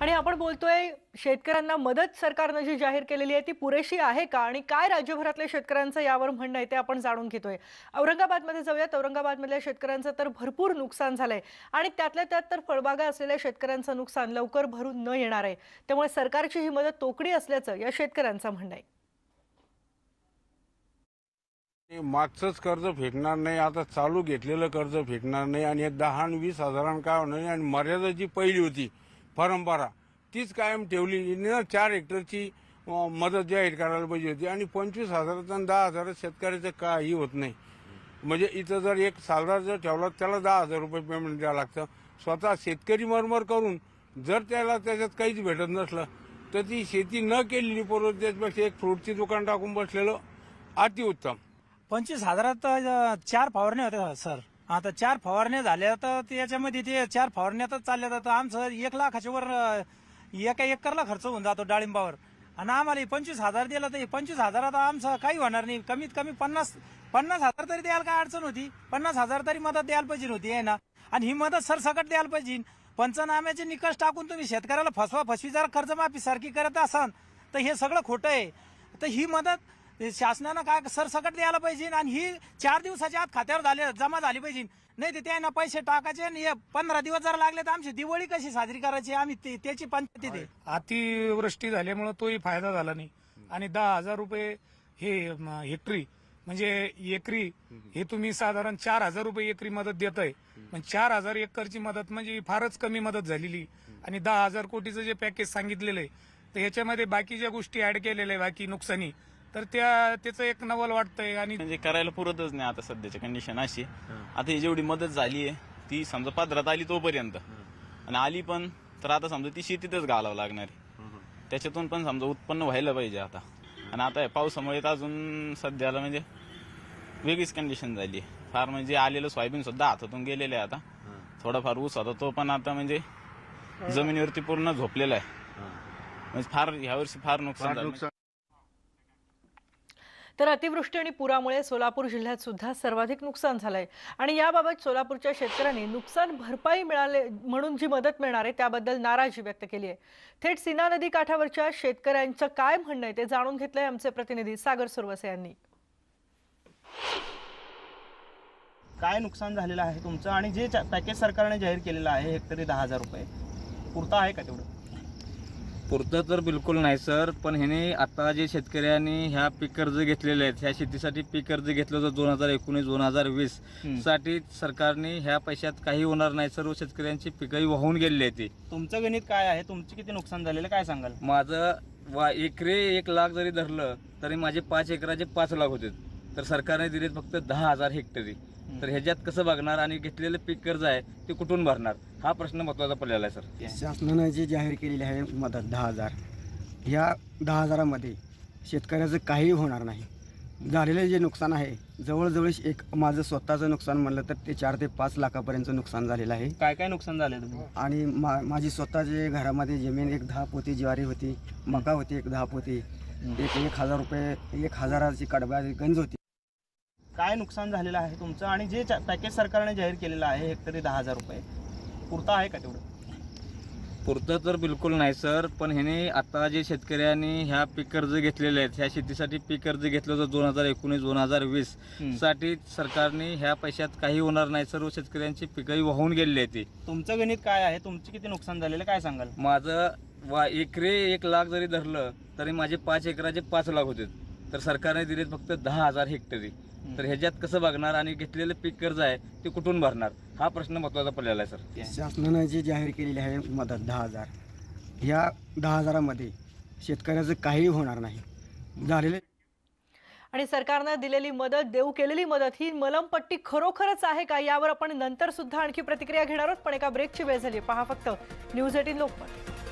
आणि आपण बोलतोय शेतकऱ्यांना मदत सरकारनं जी जाहीर केलेली आहे ती पुरेशी आहे का? आणि काय राज्यभरातल्या शेतकऱ्यांचं यावर म्हणणं आहे ते आपण जाणून घेतोय. औरंगाबादमध्ये जाऊयात. औरंगाबादमधल्या शेतकऱ्यांचं तर भरपूर नुकसान झालंय. आणि त्यातल्या त्यात तर फळबागा असलेल्या शेतकऱ्यांचं नुकसान लवकर भरून न येणार आहे. त्यामुळे सरकारची ही मदत तोकडी असल्याचं या शेतकऱ्यांचं म्हणणं आहे. ते मागचंच कर्ज फेडणार नाही आता चालू घेतलेलं कर्ज फेडणार नाही आणि दहा आणि वीस हजारांना काय होणार नाही आणि मर्यादा जी पहिली होती परंपरा तीच कायम ठेवली ना. चार हेक्टरची मदत जाहीर करायला पाहिजे होती. आणि पंचवीस हजाराचं आणि दहा हजारात शेतकऱ्याचं काही होत नाही. म्हणजे इथं जर एक सालदार जर ठेवला त्याला दहा हजार रुपये पेमेंट द्यावं लागतं. स्वतः शेतकरी मरमर करून जर त्याला त्याच्यात काहीच भेटत नसलं तर ती शेती न केलेली परवडते त्याच्यापेक्षा एक फ्रूटची दुकान टाकून बसलेलं अतिउत्तम. पंचवीस हजारात चार फवारण्या होत्या सर. आता चार फवारण्या झाल्या तर त्याच्यामध्ये ते चार फवारण्यातच चालल्या जातं आमचं एक लाखाच्या वर एका एकरला खर्च होऊन जातो डाळिंबावर. आणि आम्हाला पंचवीस हजार दिला तर पंचवीस हजारात आमचं काही होणार नाही. कमीत कमी पन्नास पन्नास हजार तरी द्यायला काय अडचण होती? पन्नास हजार तरी मदत द्यायला पाहिजे होती आहे ना? आणि ही मदत सरसकट द्यायला पाहिजे. पंचनाम्याचे निकष टाकून तुम्ही शेतकऱ्याला फसवा फसवी जर कर्जमाफी सारखी करत असाल तर हे सगळं खोटं आहे. तर ही मदत शासनानं काय सरसकट द्यायला पाहिजे आणि ही चार दिवसाच्या आत खात्यावर झाले जमा झाली पाहिजे. नाही ते त्यांना पैसे टाकायचे आणि हे पंधरा दिवस जर लागले तर आमची दिवाळी कशी साजरी करायची? आम्ही ते- त्याची पंचायती ते. अतिवृष्टी झाल्यामुळं तोही फायदा झाला नाही. आणि दहा हजार रुपये हे म, हेक्टरी म्हणजे एकरी हे तुम्ही साधारण चार हजार रुपये एकरी मदत देत आहे पण चार हजार एकरची मदत म्हणजे फारच कमी मदत झालेली. आणि दहा हजार कोटीचं जे पॅकेज सांगितलेलं आहे तर ह्याच्यामध्ये बाकी ज्या गोष्टी ऍड केलेल्या आहे बाकी नुकसानी तर त्या त्याचं एक नवल वाटतंय आणि म्हणजे करायला पुरतच नाही आता सध्याची कंडिशन अशी. आता ही जेवढी मदत झाली आहे ती समजा पदरात आली तोपर्यंत. आणि आली पण तर आता समजा ती शेतीतच घालावं लागणार आहे. त्याच्यातून पण समजा उत्पन्न व्हायला पाहिजे आता. आणि आता हे पावसामुळे तर अजून सध्याला म्हणजे वेगळीच कंडिशन झाली आहे. फार म्हणजे आलेलं सोयाबीन सुद्धा हातातून गेलेलं आहे आता. थोडाफार ऊस होता तो पण आता म्हणजे जमिनीवरती पूर्ण झोपलेला आहे. म्हणजे फार यावर्षी फार नुकसान झालं. तर अतिवृष्टी आणि पुरामुळे सोलापूर जिल्ह्यात सुद्धा सर्वाधिक नुकसान झालंय. आणि याबाबत सोलापूरच्या शेतकऱ्यांनी नुकसान भरपाई मिळाले म्हणून जी मदत मिळणार आहे त्याबद्दल नाराजी व्यक्त केली आहे. थेट सीना नदी काठावरच्या शेतकऱ्यांचं काय म्हणणं आहे ते जाणून घेतलंय आमचे प्रतिनिधी सागर सुरवसे यांनी. काय नुकसान झालेलं आहे तुमचं? आणि जे पॅकेज सरकारने जाहीर केलेलं आहे हेक्टरी दहा हजार रुपये. पुरता आहे का तेवढं? पुरतं तर बिलकुल नाही सर. पण ह्याने आता जे शेतकऱ्यांनी ह्या पीक कर्ज घेतलेले आहेत ह्या शेतीसाठी पीक कर्ज घेतलं होतं दोन हजार एकोणीस दोन हजार वीस. साठी सरकारने ह्या पैशात काही होणार नाही सर्व शेतकऱ्यांची पिकंही वाहून गेलेली आहे ती. तुमचं गणित काय आहे? तुमचे किती नुकसान झालेलं काय सांगाल? माझं वा एकरे एक लाख जरी धरलं तरी माझे पाच एकराचे पाच लाख होते. तर सरकारने दिले फक्त दहा हजार हेक्टरी. तर ह्याच्यात कसं बघणार आणि घेतलेलं पीक कर्ज आहे ते कुठून भरणार? हा प्रश्न महत्त्वाचा पडलेला आहे सर. शासनानं जी जाहीर केलेली आहे मदत दहा हजार ह्या दहा हजारामध्ये शेतकऱ्याचं काही होणार नाही. झालेलं जे नुकसान आहे जवळजवळ एक माझं स्वतःचं नुकसान म्हणलं तर ते चार ते पाच लाखापर्यंतचं नुकसान झालेलं आहे. काय काय नुकसान झालं आणि मा माझी स्वतःचे घरामध्ये जमीन एक दहा पोती ज्वारी होती मका होती एक दहा पोती एक एक हजार रुपये एक हजाराची कडबा गंज होती. काय नुकसान झालेलं आहे तुमचं? आणि जे पॅकेज सरकारने जाहीर केलेलं आहे हेक्टरी दहा हजार रुपये पुरता आहे का तेवढं? पुरतं तर बिलकुल नाही सर. पण ह्याने आता जे शेतकऱ्यांनी ह्या पीक कर्ज घेतलेले आहेत ह्या शेतीसाठी पीक कर्ज घेतलं होतं दोन हजार एकोणीस दोन हजार वीस. साठी सरकारने ह्या पैशात काही होणार नाही. सर्व शेतकऱ्यांची पिकंही वाहून गेलेली आहे ती. तुमचं गणित काय आहे? तुमचे किती नुकसान झालेलं काय सांगाल? माझं वा एकरे एक लाख जरी धरलं तरी माझे पाच एकराचे पाच लाख होते. तर सरकारने दिले फक्त दहा हजार हेक्टरी. तर ह्याच्यात कसं बघणार आणि घेतलेलं पीक कर्ज आहे ते कुठून भरणार? हा प्रश्न महत्त्वाचा पडलेला आहे सर. शासनानं जी जाहीर केलेली आहे मदत दहा हजार. ह्या दहा हजारामध्ये शेतकऱ्याचं काही होणार नाही. झालेले आणि सरकारनं दिलेली मदत देऊ केलेली मदत ही मलमपट्टी खरोखरच आहे का? यावर आपण नंतर सुद्धा आणखी प्रतिक्रिया घेणार आहोत पण एका ब्रेकची वेळ झाली पहा फक्त. News eighteen Lokmat.